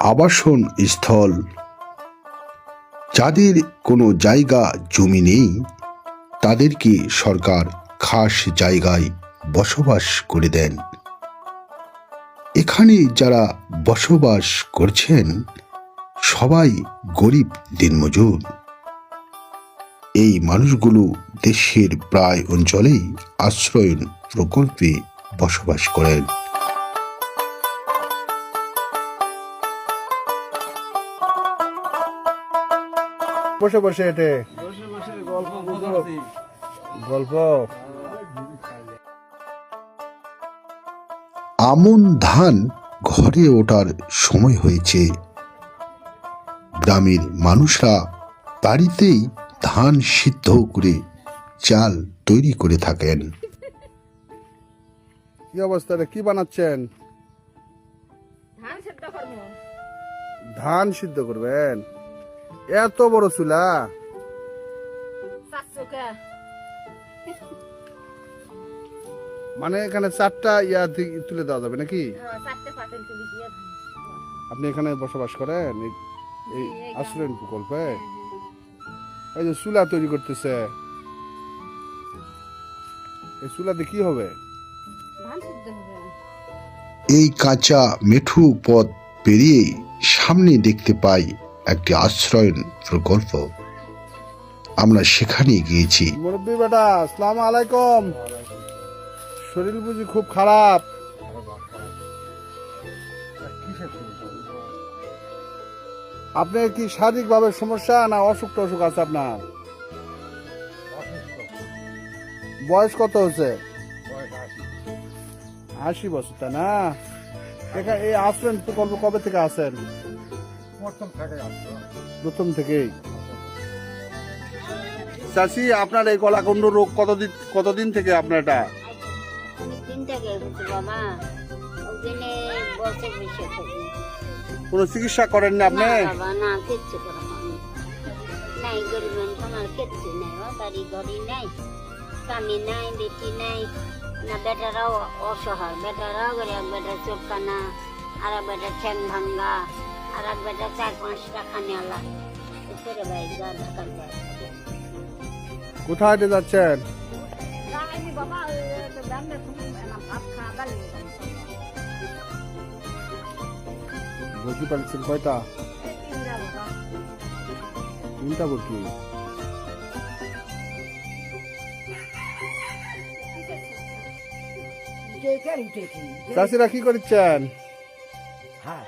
আবাসন স্থল। যাদের কোনো জায়গা, জমি নেই তাদেরকে সরকার খাস জায়গায় বসবাস করে দেন? এখানে যারা বসবাস করছেন, সবাই গরিব দিনমজুর। এই মানুষগুলো দেশের প্রায় অঞ্চলেই আশ্রয়ন প্রকল্পে বসবাস করেন। বসে বসে বসে গল্প গল্প। আমন ধান ঘরে ওঠার সময় হয়েছে। গ্রামের মানুষরা বাড়িতেই ধান সিদ্ধ করে চাল তৈরি করে থাকেন। কি অবস্থা রে? কি বানাচ্ছেন? ধান সেদ্ধ করব। ধান সিদ্ধ করবেন? এত বড় চুলা? মানে এখানে চারটা ইয়া তুলে দেওয়া যাবে নাকি? হ্যাঁ। আপনি এখানে বসবাস করেন? এই- আশ্রয়ন প্রকল্পে? এই যে চুলা তৈরি করতেছে। এই চুলাতে কি হবে? হবে। এই কাঁচা মেঠু পথ পেরিয়ে সামনে দেখতে পাই একটি আশ্রয় প্রকল্প। আমরা সেখানে গিয়েছি। মুরব্বী বেটা, আসসালামু আলাইকুম। শরীর বুঝি খুব খারাপ। আপনার কি শারীরিক ভাবে সমস্যা না অসুখ টসুখ আছে আপনার? বয়স কত হচ্ছে আশি বছর, তাই না? এখা- এই আশ্রয়ণ প্রকল্প কবে থেকে আছেন? প্রথম থেকেই। চাষি আপনার এই গলাকুণ্ড রোগ কতদিন কতদিন থেকে আপনার এটা? কোনো চিকিৎসা করেন না আপনি? না বেটারাও অসহায়। বেটারাও করে এক বেটা চোখ কানা আর এক বেটা ঠ্যাং ভাঙ্গা আর এক বেটা চার পাঁচ টাকা নেওয়া করে ভাই ঢাকার কোথায় হেঁটে যাচ্ছেন? বলতে পারছেন কয়টা? তিনটা বলছি। চাষিরা কি করছেন হ্যাঁ।